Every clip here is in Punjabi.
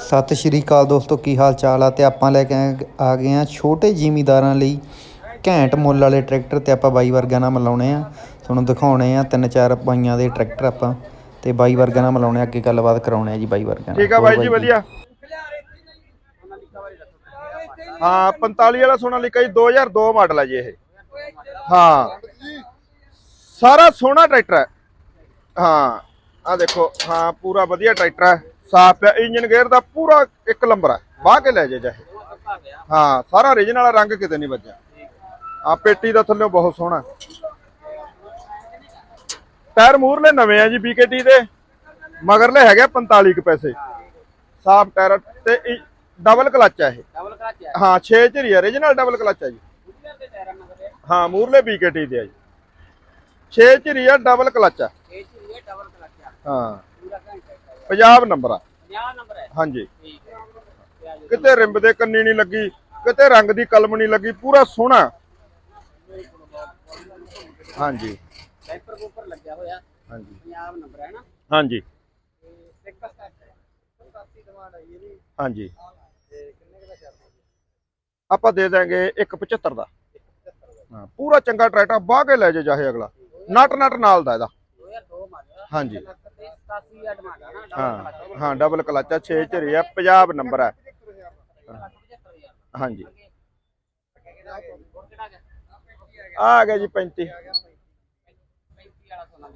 ਸਤਿ ਸ਼੍ਰੀ ਅਕਾਲ ਦੋਸਤੋ ਕੀ ਹਾਲ ਚਾਲ ਆ? ਤੇ ਆਪਾਂ ਲੈ ਕੇ ਆ ਗਏ ਆ ਛੋਟੇ ਜ਼ਿਮੀਦਾਰਾਂ ਲਈ ਘੈਂਟ ਮੁੱਲ ਵਾਲੇ ਟਰੈਕਟਰ ਤੇ ਆਪਾਂ ਬਾਈ ਵਰਗਿਆਂ ਨਾਲ ਮਿਲਾਉਣੇ ਆ। ਤੁਹਾਨੂੰ ਦਿਖਾਉਣੇ ਆ ਤਿੰਨ ਚਾਰ ਬਾਈਆਂ ਦੇ ਟਰੈਕਟਰ ਆਪਾਂ। ਤੇ ਬਾਈ ਵਰਗਿਆਂ ਨਾਲ ਮਿਲਾਉਣੇ ਆ ਅੱਗੇ ਗੱਲਬਾਤ ਕਰਾਉਣੇ ਆ ਜੀ ਬਾਈ ਵਰਗਿਆਂ ਨਾਲ। ਠੀਕ ਆ ਬਾਈ ਜੀ ਵਧੀਆ। ਹਾਂ 45 ਵਾਲਾ ਸੋਨਾਲੀਕਾ ਜੀ 2002 ਮਾਡਲ ਹੈ ਜੀ ਇਹ। ਹਾਂ। ਸਾਰਾ ਸੋਹਣਾ ਟਰੈਕਟਰ ਹੈ। ਹਾਂ ਆ ਦੇਖੋ ਹਾਂ ਪੂਰਾ ਵਧੀਆ ਟਰੈਕਟਰ ਹੈ। ਸਾਫ਼ ਹੈ ਇੰਜਨ ਗੇਅਰ ਦਾ ਪੂਰਾ ਇੱਕ ਨੰਬਰ ਹੈ ਬਾਹ ਕੇ ਲੈ ਜੇ ਚਾਹੇ। ਹਾਂ ਸਾਰਾ origignal ਵਾਲਾ ਰੰਗ ਕਿਤੇ ਨਹੀਂ ਵੱਜਿਆ। ਆ ਪੇਟੀ ਦਾ ਥੱਲੇ ਬਹੁਤ ਸੋਹਣਾ। ਟਾਇਰ ਮੂਰਲੇ ਨਵੇਂ ਆ ਜੀ BKT ਦੇ। ਮਗਰਲੇ ਹੈਗੇ 45 ਕੁ ਪੈਸੇ। ਸਾਫ਼ ਟਾਇਰ ਤੇ ਡਬਲ ਕਲਚ ਹੈ ਇਹ। ਡਬਲ ਕਲਚ ਹੈ ਹਾਂ 6 ਚ ਹੀ origignal ਡਬਲ ਕਲਚ ਹੈ ਜੀ। ਹਾਂ ਮੂਰਲੇ BKT ਦੇ ਆ ਜੀ। 6 ਚ ਡਬਲ ਕਲਚ ਆ। ਡਬਲ ਕਲਚ ਹੈ ਹਾਂ। ਪੂਰਾ ਘੰਟਾ ਹੈ ਪੰਜਾਬ ਨੰਬਰ ਆ। 50 ਨੰਬਰ ਹੈ। ਹਾਂਜੀ। ਆ ਜਾਓ। ਕਿਤੇ ਰਿੰਬ ਦੇ ਕੰਨੀ ਨਹੀਂ ਲੱਗੀ ਕਿਤੇ ਰੰਗ ਦੀ ਕਲਮ ਨਹੀਂ ਲੱਗੀ ਪੂਰਾ ਸੋਹਣਾ। ਹਾਂਜੀ। ਵਾਈਪਰ ਉੱਪਰ ਲੱਗਿਆ ਹੋਇਆ। ਹਾਂਜੀ। 50 ਨੰਬਰ ਹੈ ਨਾ? ਹਾਂਜੀ। ਤੇ ਇੱਕ ਸਟੈਕ ਹੈ। 87 ਡਿਮਾਂਡ ਆਈ ਇਹਦੀ। ਹਾਂਜੀ। ਆਪਾਂ ਦੇ ਦਾਂਗੇ 175 ਦਾ। ਹਾਂ ਪੂਰਾ ਚੰਗਾ ਟਰੈਕਟਰ ਬਾਹ ਕੇ ਲੈ ਜੇ ਚਾਹੇ ਅਗਲਾ। ਨਟ ਨਟ ਨਾਲ ਦਾ ਇਹਦਾ। 2002 ਮਾਡਲ ਹਾਂਜੀ। ਤੇ 87 ਦਾ ਡਿਮਾਂਡ ਹੈ ਨਾ ਹਾਂ ਡਬਲ ਕਲਚ ਆ 6 ਚ ਆ ਪੰਜਾਬ ਨੰਬਰ 75000 ਹਾਂਜੀ ਆ ਆ। ਗਿਆ ਜੀ 35 35 ਵਾਲਾ ਸੋਨਾ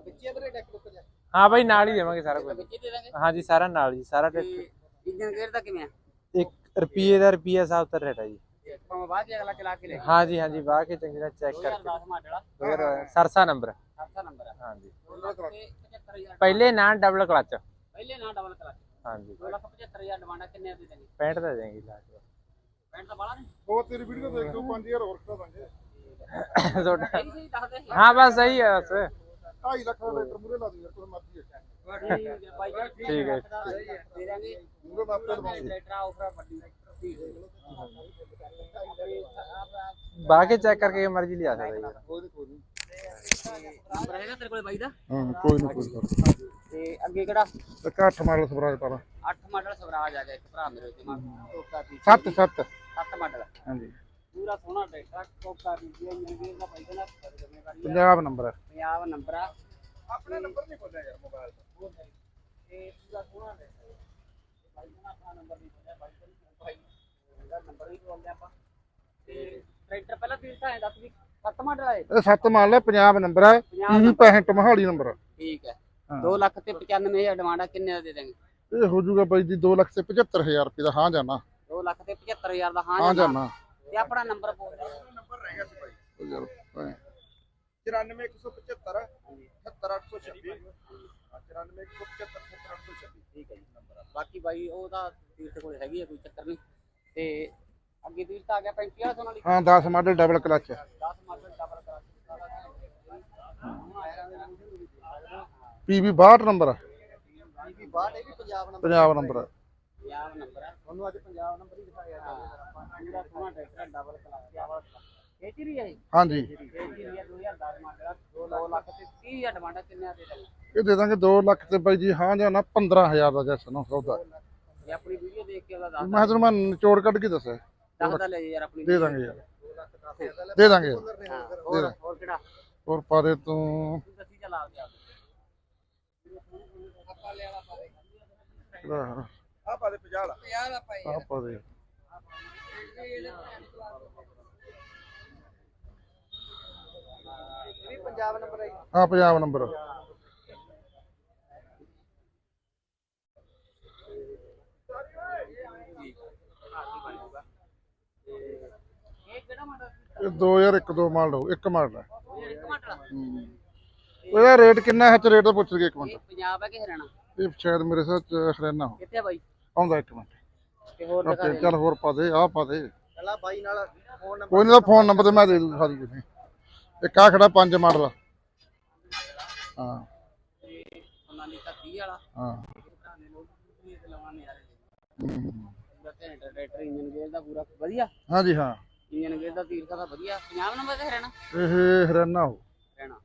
ਵਿੱਚੇ ਵੀਰੇ ਟੈਕ ਬੁੱਕ ਜਾ ਹਾਂ ਬਾਈ ਨਾਲ ਹੀ ਦੇਵਾਂਗੇ ਸਾਰਾ ਕੁਝ। ਹਾਂਜੀ ਸਾਰਾ ਨਾਲ ਜੀ ਸਾਰਾ ਟਰੈਕਟਰ। ਇੰਜਨ ਗੇਅਰ ਦਾ ਕਿਵੇਂ ਆ? ਇੱਕ ਰੁਪਏ ਦਾ ਰੁਪਿਆ ਸਾਹਿਬ ਤਰ ਰੇਟ ਹੈ ਜੀ ਭਾਵੇਂ ਬਾਅਦ ਚ ਅਗਲਾ ਚਲਾ ਕੇ ਲੈ ਕੇ ਚੰਗੀ ਤਰ੍ਹਾਂ ਚੈੱਕ ਕਰਕੇ। 2010 ਮਾਡਲ ਆ। ਫਿਰ ਸਰਸਾ ਨੰਬਰ। 7 ਨੰਬਰ ਆ। ਹਾਂਜੀ। 75000 ਪਹਿਲੇ ਨਾਂ ਡਬਲ ਕਲਚ ਪਹਿਲੇ ਨਾ ਡਬਲ ਕਲਚ ਹਾਂਜੀ। 275000 ਡਿਮਾਂਡ ਕਿੰਨੇ ਦੀ ਦੇਣੀ? 65 ਦਾ ਦੇਂਗੇ ਲਾਸਟ ਪੈਂਟ ਤਾਂ ਬਾਲਾ ਨਹੀਂ ਉਹ ਤੇਰੀ ਵੀਡੀਓ ਦੇਖ ਲਓ 5000 ਹੋਰ ਕਰਾ ਦਾਂਗੇ ਤੁਹਾਡਾ ਸਹੀ ਸਹੀ ਦੱਸਦੇ ਸੀ। ਹਾਂ ਬਸ ਸਹੀ ਹੈ ਬਸ। 2.5 ਲੱਖ ਦਾ ਟਰੈਕਟਰ ਮੂਰੇ ਲਾ ਦੂੰ ਯਾਰ ਕੋਈ ਮਰਜ਼ੀ ਹੈ। ਠੀਕ ਹੈ ਜੀ, ਠੀਕ ਹੈ। ਦੇ ਦਾਂਗੇ। ਮੂਰੇ ਮਾਪੇ ਲਵਾਉਂਗੇ ਲੈਟਰ ਆਫਰ ਵੱਡੀ ਠੀਕ ਹੈ ਬਾਹ ਕੇ ਚੈੱਕ ਕਰਕੇ ਮਰਜ਼ੀ ਲਿਆ ਸਕਦਾ ਜੀ। ਕੋਈ ਨਹੀਂ ਕੋਈ ਨਹੀਂ ਨੰਬਰ ਹੈਗਾ ਤੇਰੇ ਕੋਲ ਬਾਈ ਦਾ? ਹਾਂ ਕੋਈ ਨਹੀਂ ਕੋਈ ਨਹੀਂ ਤੇ ਅੱਗੇ ਕਿਹੜਾ? ਇੱਕ 8 ਮਾਡਲ ਸਵਰਾਜ ਪਾਲਾ। 8 ਮਾਡਲ ਸਵਰਾਜ ਆ ਗਿਆ ਇੱਕ ਭਰਾ ਮੇਰੇ ਤੇ ਮਾਰ ਟੋਕਾ ਦੀ 7 7 7 ਮਾਡਲ। ਹਾਂਜੀ। ਪੂਰਾ ਸੋਹਣਾ ਟਰੈਕਟਰ ਟੋਕਾ ਦੀ ਜੀ। ਮੇਰੇ ਵੀਰ ਦਾ ਬਾਈ ਦਾ ਨਾ। ਜ਼ਿੰਮੇਵਾਰੀ ਆ ਪੰਜਾਬ ਨੰਬਰ ਪੰਜਾਬ ਨੰਬਰ ਆ। ਆਪਣੇ ਨੰਬਰ ਨਹੀਂ ਬੋਲਿਆ ਯਾਰ ਮੋਬਾਈਲ ਦਾ। ਤੇ ਪੂਰਾ ਸੋਹਣਾ ਆਪਣਾ ਨੰਬਰ ਨਹੀਂ ਬੋਲਿਆ ਬਾਈ ਦਾ ਨਹੀਂ ਬਾਈ ਦਾ। ਨੰਬਰ ਵੀ ਬੋਲਦੇ ਆਪਾਂ। ਤੇ ਟਰੈਕਟਰ ਪਹਿਲਾਂ ਵੀਰ ਤਾਂ ਐਂ ਦੱਸ ਵੀ 7 ਮਾਡਲ ਆਏ? ਇਹ 7 ਮਾਡਲ ਹੈ ਪੰਜਾਬ ਨੰਬਰ ਹੈ ਪੰਜਾਬ 65 ਮਹਾਲੀ ਨੰਬਰ ਠੀਕ ਹੈ। ਹਾਂ। 2 ਲੱਖ ਤੇ 95000 ਡਿਮਾਂਡ ਆ ਕਿੰਨੇ ਦਾ ਦੇ ਦੇਂਗੇ ਇਹ ਹੋ ਜਾਊਗਾ ਬਾਈ ਜੀ 2 ਲੱਖ ਤੇ 75000 ਰੁਪਏ ਦਾ ਹਾਂ ਜਾਣਾ। 2 ਲੱਖ ਤੇ 75000 ਦਾ ਹਾਂ ਹਾਂ ਜਾਂ ਨਾ? ਜਾਣਾ। ਤੇ ਆਪਣਾ ਨੰਬਰ ਬੋਲ ਦੇ। ਨੰਬਰ ਰਹਿ ਗਿਆ ਸੀ ਬਾਈ। ਯਾਰ 94175 78826 94175 ਠੀਕ ਹੈ ਜੀ ਨੰਬਰ ਬਾਕੀ ਬਾਈ ਉਹ ਤਾਂ ਦੇ ਕੋਲ ਹੈਗੀ ਆ ਕੋਈ ਚੱਕਰ ਨਹੀਂ। ਤੇ ਅੱਗੇ ਵੀਰ ਤਾਂ ਆ ਗਿਆ 35 ਵਾਲਾ ਸੋਨਾ ਲਈ ਹਾਂ 10 model double clutch 10 model double ਕਰਾ ਪੀਵੀ 62 ਨੰਬਰ ਵੀ ਬਾਹਰ ਇਹ ਵੀ ਪੰਜਾਬ ਨੰਬਰ ਪੰਜਾਬ ਨੰਬਰ ਹੈ ਪੰਜਾਬ ਨੰਬਰ ਹੈ ਤੁਹਾਨੂੰ ਅੱਜ ਪੰਜਾਬ ਨੰਬਰ ਹੀ ਦਿਖਾਇਆ ਜਾਵੇ ਪੂਰਾ ਸੋਨਾ ਟਰੈਕਟਰ ਡਬਲ ਕਲਾਸ ਇਹ ਚ ਹੀ ਹੈ ਇਹ? ਹਾਂਜੀ। ਚ ਹੀ ਹੈ 2010 ਮਾਡਲ 2 ਲੱਖ ਤੇ 30000 ਡਿਮਾਂਡ ਕਿੰਨੇ ਦੇ ਦੇਣਾ ਇਹ ਦੇ ਦਾਂਗੇ 2 ਲੱਖ ਤੇ ਬਾਈ ਜੀ ਹਾਂ ਜਾਣਾ 15000 ਦਾ ਜੈਸਾ ਨਾ ਸੌਦਾ। ਇਹ ਆਪਣੀ ਵੀਡੀਓ ਦੇਖ ਕੇ ਉਹਦਾ ਦੱਸ ਮੈਂ ਤੁਹਾਨੂੰ ਮੈਂ ਨਿਚੋੜ ਕੱਢ ਕੇ ਦੱਸਿਆ। ਦੱਸਦਾ ਲੈ ਯਾਰ ਆਪਣੀ ਦੇ ਦਾਂਗੇ ਯਾਰ। ਦੇ ਦਾਂਗੇ। ਹੋਰ ਹੋਰ ਕਿਹੜਾ? ਹੋਰ ਪਾ ਦੇ ਤੂੰ। ਦੱਸੀ ਚੱਲ ਆ ਗਿਆ ਆਪਾਂ ਲੈ ਵਾਲਾ ਪਾ ਦੇ ਕਿਹੜਾ ਆ ਪਾ ਦੇ 50 ਵਾਲਾ। 50 ਦਾ ਪਾਈ ਆ ਪਾ ਦੇ। ਪੰਜਾਬ ਨੰਬਰ ਹੈ। ਆ ਪੰਜਾਬ ਨੰਬਰ। ਇਹ 2001 ਦੋ ਮਾਡਲ ਹੋ ਇੱਕ ਮਾਡਲ ਹੈ। ਇਹ ਮਾਡਲ ਉਹਦਾ ਰੇਟ ਕਿੰਨਾ ਹੈ? ਚ ਰੇਟ ਦਾ ਪੁੱਛ ਲਈਏ ਇੱਕ ਇਹ ਮਿੰਟ ਪੰਜਾਬ ਹੈ ਕਿ ਹਰਿਆਣਾ? ਇਹ ਸ਼ਾਇਦ ਮੇਰੇ ਸਾਥ ਹਰਿਆਣਾ ਹੋ ਕਿੱਥੇ ਆ ਬਾਈ? ਆਉਂਦਾ ਇੱਕ ਮਿੰਟ। ਤੇ ਹੋਰ ਦਿਖਾ ਦੇ। ਚੱਲ ਹੋਰ ਪਾ ਦੇ ਆ ਪਾ ਦੇ। ਪਹਿਲਾਂ ਬਾਈ ਨਾਲ ਫੋਨ ਨੰਬਰ ਕੋਈ ਨਹੀਂ ਫੋਨ ਨੰਬਰ ਤੇ ਮੈਂ ਦੇ ਦੂੰ ਸਾਰੀ ਕੁਝ ਇੱਕ ਆ ਖੜਾ ਪੰਜ ਮਾਡਲ ਹਾਂ। ਉਹਨਾਂ ਦੀ ਤਾਂ 30 ਵਾਲਾ ਹਾਂ। ਪੁਰਾਣੇ ਲੋਕ ਇਹ ਲਵਾਉਣੇ ਯਾਰ ਹਮ। ਪੂਰਾ ਘੈਂਟ ਟਰੈਕਟਰ ਇੰਜਨ ਗੇਅਰ ਦਾ ਪੂਰਾ ਵਧੀਆ। ਹਾਂਜੀ ਹਾਂ। ਇੰਜਨ ਗੇਅਰ ਦਾ ਤੀਰਥਾ ਦਾ ਵਧੀਆ। 50 ਨੰਬਰ ਤੇ ਹਰਿਆਣਾ? ਇਹ ਹਰਿਆਣਾ ਹੋ ਹਰਿਆਣਾ।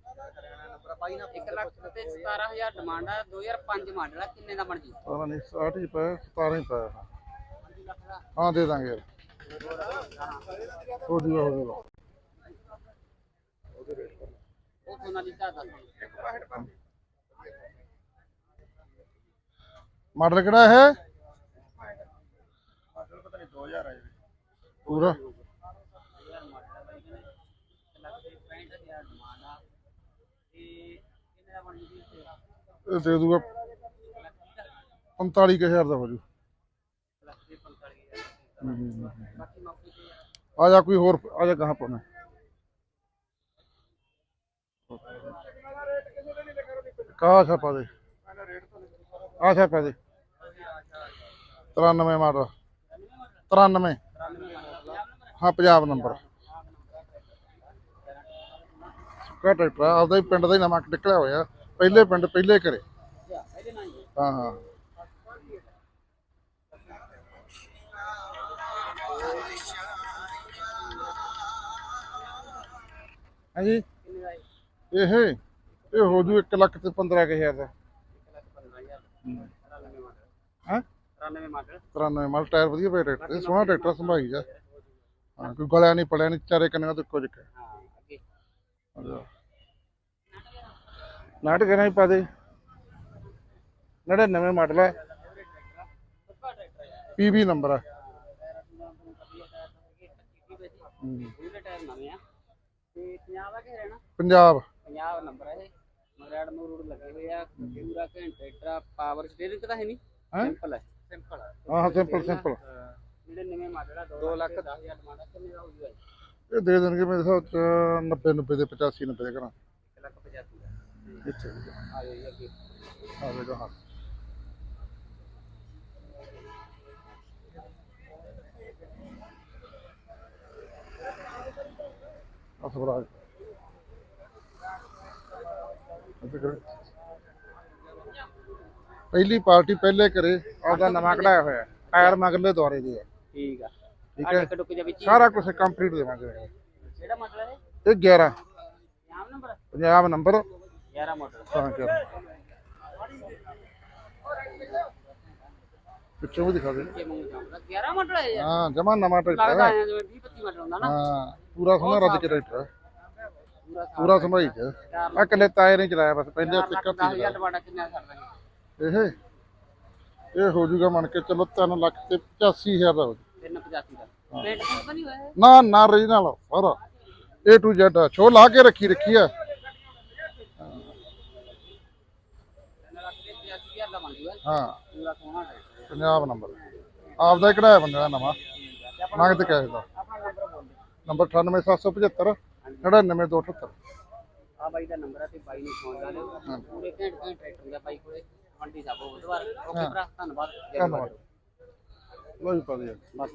ਨੰਬਰ ਬਾਈ ਨਾ 1 ਲੱਖ ਤੇ 17000 ਡਿਮਾਂਡ ਆ 2005 ਮਾਡਲ ਆ। ਕਿੰਨੇ ਦਾ ਬਣ ਜੀ? ਸਾਰਾ ਨਹੀਂ 60 ਹੀ ਪਾਇਆ 17 ਹੀ ਪਾਇਆ 5 ਲੱਖ ਦਾ। ਹਾਂ ਦੇ ਦਾਂਗੇ। ਯਾਰ ਹੋ ਜੂਗਾ ਹੋ ਜੂਗਾ ਉਹ ਸੋਨਾ ਦੀ ਚਾਹ ਦੱਸ ਮਾਡਲ ਕਿਹੜਾ ਹੈ ਮਾਡਲ ਪਤਾ ਨਹੀਂ 2000 ਆ ਪੂਰਾ ਯਾਰ ਮਾਡਲ ਆ ਬਾਈ ਕਹਿੰਦੇ 1 ਲੱਖ ਤੇ 65000 ਡਿਮਾਂਡ ਆ ਤੇ ਕਿੰਨੇ ਦਾ ਬਣ ਜੀ ਤੇ ਇਹ ਦੇ ਦੂਗਾ 45000 ਦਾ ਹੋ ਜੂ। ਆ ਜਾ ਕੋਈ ਹੋਰ, ਆ ਜਾ ਕਹਾਂ ਪਾਉਣਾ। ਕਾ ਛਾਪਾ ਦੇ? ਆ ਛਾਪਾ ਦੇ। 93 ਮਾਡਲ। 93 ਹਾਂ ਪੰਜਾਬ ਨੰਬਰ। ਕਾ ਟਰੈਕਟਰ ਆ, ਆਪਦਾ ਹੀ ਪਿੰਡ ਦਾ ਹੀ ਨਵਾਂ ਨਿਕਲਿਆ ਹੋਇਆ। ਪਹਿਲੇ ਪਿੰਡ ਪਹਿਲੇ ਘਰੇ। ਹਾਂ ਹਾਂ। ਹਾਂਜੀ? ਇਹ ਇਹ ਹੋ ਜੂ 1 ਲੱਖ ਤੇ 15000 ਦਾ 1 93 ਮਾਡਲ 93 ਮਾਡਲ 93 ਮਾਲ ਟਾਇਰ ਵਧੀਆ ਪਏ ਟਰੈਕਟਰ ਸੋਹਣਾ ਟਰੈਕਟਰ ਸੰਭਾਈ ਜਾ। ਹਾਂ ਕੋਈ ਗਲਿਆ ਨਹੀਂ ਪੜਿਆ ਨਹੀਂ ਚਾਰੇ ਕੰਨਾਂ ਤੋਂ ਇੱਕੋ ਜਿਹਾ। ਹਾਂ ਨਾਟਕ ਕਰਾਂ ਹੀ ਪਾ ਦੇ। 99 ਮਾਡਲ ਹੈ। ਸੁਪਰ ਟਰੈਕਟਰ ਹੈ ਪੀਬੀ ਨੰਬਰ ਹੈ। ਇਹਦੇ ਟਾਇਰ ਨਵੇਂ ਆ ਤੇ ਪੰਜਾਬ ਨੰਬਰ ਹੈ ਇਹ। ਮਰੜ ਮਰੂੜ ਲੱਗੇ ਹੋਏ ਆ। ਪੂਰਾ ਘੰਟੇ ਟਰੈਕਟਰ ਪਾਵਰ ਸਟੀਅਰਿੰਗ ਤਾਂ ਹੈ ਨਹੀਂ। ਹੈਂ? ਸਿੰਪਲ ਹੈ। ਸਿੰਪਲ ਹਾਂ ਸਿੰਪਲ ਸਿੰਪਲ ਜਿਹੜੇ ਨਵੇਂ ਮਾਡਲ ਆ 2 ਲੱਖ 10000 ਡਿਮਾਂਡ ਆ ਕਿੰਨੇ ਦਾ ਹੋ। ਜੂਗਾ ਇਹ ਦੇ ਦੇਣਗੇ ਮੇਰੇ ਹਿਸਾਬ ਚ 90 90 ਦੇ 85 90 ਦੇ ਘਰਾਂ। ਲੱਖ 85 ਦਾ ਇੱਥੇ ਆ ਜਾਓ ਜੀ ਅੱਗੇ ਆ ਵੇਗਾ ਹਾਂ ਆ ਪਹਿਲੀ ਪਾਰਟੀ ਪਹਿਲੇ ਕਰੇ, ਆਪਦਾ ਨਵਾਂ ਕਢਾਇਆ ਹੋਇਆ ਟਾਇਰ ਮਗਰਲੇ ਦੁਆਰੇ ਦੇ ਆ। ਠੀਕ ਆ। ਠੀਕ ਹੈ? ਜਾ ਵਿੱਚ ਹੀ? ਸਾਰਾ ਕੁਝ ਕੰਪਲੀਟ ਦੇਵਾਂਗੇ ਕਿਹੜਾ ਮਾਡਲ ਹੈ? ਇਹ 11 Punjab number? Punjab number. 11 model ਤਾਂ ਕਿ ਪਿੱਛੋਂ ਵੀ ਦਿਖਾ ਦੇ। ਜੇ ਮੂੰਹ ਚਾਹੁੰਦਾ 11 ਮਾਡਲ ਹੈ ਯਾਰ। ਹਾਂ ਜਮਾ ਨਵਾਂ ਟਰੈਕਟਰ ਲੱਗਦਾ ਹੈ ਹੈ ਜਿਵੇਂ 20 25 ਮਾਡਲ ਹੁੰਦਾ ਨਾ। ਹਾਂ ਪੂਰਾ ਸੋਹਣਾ ਰੱਜ ਕੇ ਟਰੈਕਟਰ ਹੈ। ਪੂਰਾ ਸੰਭਾਈ ਚ। ਆ ਕੱਲੇ ਤਾਏ ਨੇ ਚਲਾਇਆ ਬਸ ਪਹਿਲੇ ਸਿੱਕਾ ਤੀ ਇਹ? ਇਹ ਹੋ ਜੂਗਾ ਮੰਨ ਕੇ ਚਲੋ 3 ਲੱਖ ਤੇ 85000 ਦਾ ਹੋ ਜੂ। 385 ਦਾ। ਪੇਂਟ ਪੂੰਟ ਤਾਂ ਨਹੀਂ ਹੋਇਆ ਇਹ? ਨਾ ਨਾ ਰੀਜਨਲ ਸਾਰਾ A to Z ਸ਼ੋ ਲਾ ਕੇ ਰੱਖੀ ਰੱਖੀ ਆ। ਲੱਖ ਤੇ 85000 ਦਾ ਜੂਗਾ ਹਾਂ। ਪੂਰਾ ਸੋਹਣਾ ਟਰੈਕਟਰ ਹੈ ਪੰਜਾਬ ਨੰਬਰ। ਆਪਦਾ ਹੀ ਕਢਾਇਆ ਬੰਦੇ ਦਾ ਨਵਾਂ। ਤੇ ਆਪਣਾ ਨਗਦ ਕੈਸ਼ ਦਾ ਆਪਣਾ ਨੰਬਰ ਬੋਲ ਦੇ ਨੰਬਰ 98775 99278 ਆ ਬਾਈ ਦਾ ਨੰਬਰ ਹੈ ਤੇ ਬਾਈ ਨੂੰ ਫੋਨ ਲਾ ਲਿਓ। ਪੂਰੇ ਘੰਟੇ ਘੰਟੇ ਟਰੈਕਟਰ ਦਾ ਬਾਈ ਕੋਲੇ। ਮੰਡੀ ਸਾਬੋ ਬੁੱਧਵਾਰ ਓਕੇ ਭਰਾ ਧੰਨਵਾਦ। ਜੈ ਧੰਨਵਾਦ। ਲੋ ਜੀ ਪਾ ਦੇ ਬਸ।